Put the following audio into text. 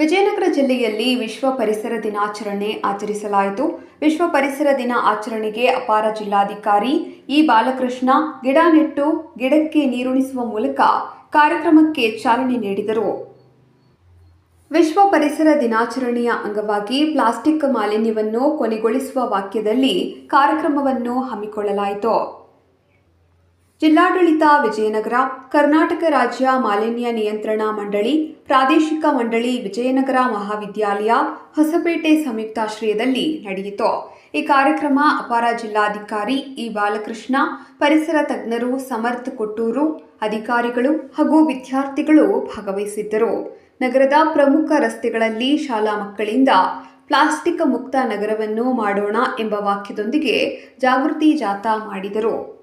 ವಿಜಯನಗರ ಜಿಲ್ಲೆಯಲ್ಲಿ ವಿಶ್ವ ಪರಿಸರ ದಿನಾಚರಣೆ ಆಚರಿಸಲಾಯಿತು. ವಿಶ್ವ ಪರಿಸರ ದಿನ ಆಚರಣೆಗೆ ಅಪಾರ ಜಿಲ್ಲಾಧಿಕಾರಿ ಇ. ಬಾಲಕೃಷ್ಣ ಗಿಡ ನೆಟ್ಟು ಗಿಡಕ್ಕೆ ನೀರುಣಿಸುವ ಮೂಲಕ ಕಾರ್ಯಕ್ರಮಕ್ಕೆ ಚಾಲನೆ ನೀಡಿದರು. ವಿಶ್ವ ಪರಿಸರ ದಿನಾಚರಣೆಯ ಅಂಗವಾಗಿ ಪ್ಲಾಸ್ಟಿಕ್ ಮಾಲಿನ್ಯವನ್ನು ಕೊನೆಗೊಳಿಸುವ ವಾಕ್ಯದಲ್ಲಿ ಕಾರ್ಯಕ್ರಮವನ್ನು ಹಮ್ಮಿಕೊಳ್ಳಲಾಯಿತು. ಜಿಲ್ಲಾಡಳಿತ ವಿಜಯನಗರ, ಕರ್ನಾಟಕ ರಾಜ್ಯ ಮಾಲಿನ್ಯ ನಿಯಂತ್ರಣ ಮಂಡಳಿ, ಪ್ರಾದೇಶಿಕ ಮಂಡಳಿ ವಿಜಯನಗರ ಮಹಾವಿದ್ಯಾಲಯ, ಹೊಸಪೇಟೆ ಸಂಯುಕ್ತಾಶ್ರಯದಲ್ಲಿ ನಡೆಯಿತು. ಈ ಕಾರ್ಯಕ್ರಮ ಅಪಾರ ಜಿಲ್ಲಾಧಿಕಾರಿ ಇ. ಬಾಲಕೃಷ್ಣ, ಪರಿಸರ ತಜ್ಞರು ಸಮರ್ಥ ಕೊಟ್ಟೂರು, ಅಧಿಕಾರಿಗಳು ಹಾಗೂ ವಿದ್ಯಾರ್ಥಿಗಳು ಭಾಗವಹಿಸಿದ್ದರು. ನಗರದ ಪ್ರಮುಖ ರಸ್ತೆಗಳಲ್ಲಿ ಶಾಲಾ ಮಕ್ಕಳಿಂದ ಪ್ಲಾಸ್ಟಿಕ್ ಮುಕ್ತ ನಗರವನ್ನು ಮಾಡೋಣ ಎಂಬ ವಾಕ್ಯದೊಂದಿಗೆ ಜಾಗೃತಿ ಜಾಥಾ ಮಾಡಿದರು.